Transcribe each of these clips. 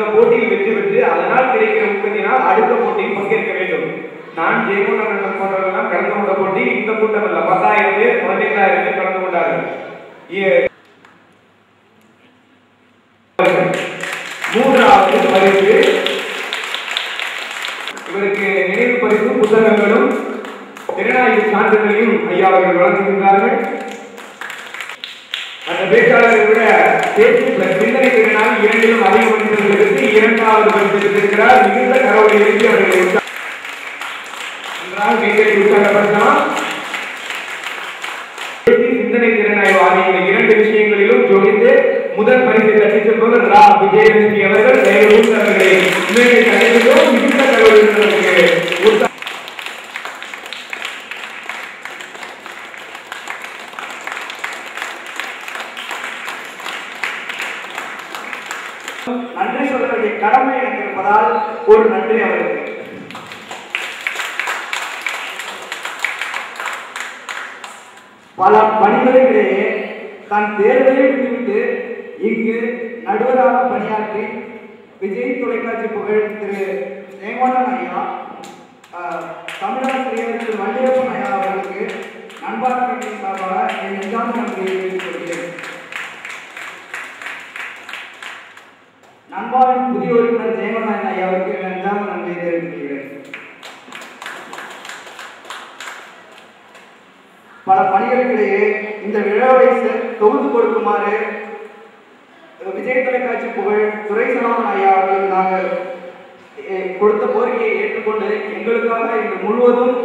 போட்டியில் வெற்றி பெற்று அதனால் கிடைக்கிற ஊக்கத்தினால் அடுத்த போட்டியில் பங்கேற்க வேண்டும். நான் ஜெயமோகன் போன்றவர்கள்லாம் கலந்து கொண்ட போட்டி இந்த கூட்டம் அல்ல பத்தாயிரம் பேர் பதினைந்தாயிரம் பேர் கலந்து கொண்டார்கள். மூன்றாவது பரிசு இவருக்கு நினைவு பரிசு புத்தகங்களும் திறனாய்வு சான்றிதழையும் ஐயா அவர்கள் வழங்குகின்றார்கள். அந்த பேச்சாளரை விட பேச்சு பிளஸ் சிந்தனை திறனால் இரண்டிலும் இரண்டாவது பரிசு பெற்றிருக்கிறார் மிகுந்த கரவொலி எழுதி அவர்களை உற்சா- நன்றாக கைகளை உற்சாகப்படுத்தலாம் பேச்சு, சிந்தனை திறனாய்வு ஆகிய இந்த இரண்டு விஷயங்களிலும் ஜோடித்து முதல் பரிசு தட்டிச் செல்பவர் ரா விஜயலட்சுமி அவர்கள் தயவு அவர்களை நன்றி சொல்ல வேண்டிய கடமை எனக்கு இருப்பதால் ஒரு நன்றி அவருக்கு பல பணிகளிடையே தன் தேர்வையை விட்டுவிட்டு இங்கு நடுவராக பணியாற்றி விஜய் தொலைக்காட்சி புகழ் திரு ஜெயங்கொண்டன் ஐயா ஆஹ், தமிழாசிரியர் திரு வள்ளியப்பன் ஐயா அவர்களுக்கு நண்பான சார்பாக என் நெஞ்சார்ந்த நன்றியை தெரிவித்துக் கொள்கிறேன் நண்பாவின் புதிய உறுப்பினர் ஜெயமோகன் ஐயாவுக்கு நன்றாக நன்றியை தெரிவித்துக்கிறேன் பல பணிகளுக்கிடையே இந்த விழாவை தொகுத்து கொடுக்குமாறு விஜய் தொலைக்காட்சி புகழ் துரை சரவணன் ஐயா அவர்கள் நாங்கள் கொடுத்த கோரிக்கையை ஏற்றுக்கொண்டு எங்களுக்காக இன்று முழுவதும்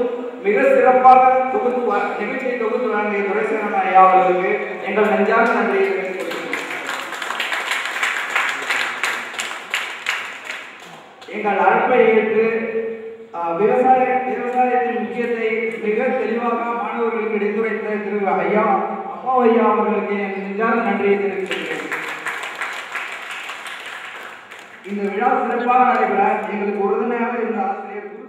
மிக சிறப்பாக தொகுத்து நிகழ்ச்சியை தொகுத்து வழங்கிய துரை சரவணன் ஐயா அவர்களுக்கு எங்கள் நெஞ்சார்ந்த நன்றியை தெரிவித்துக் கொள்கிறேன் எங்கள் அழைப்பை ஏற்று விவசாய விவசாயத்தின் முக்கியத்தை மிக தெளிவாக மாணவர்களுக்கு எடுத்துரைத்த திரு ஐயா அப்பா ஐயா அவர்களுக்கு என் நெஞ்சார்ந்த நன்றியை தெரிவித்துக்கிறேன் இந்த விழா சிறப்பாக நடைபெற எங்களுக்கு உறுதுணையாக இருந்த ஆசிரியர்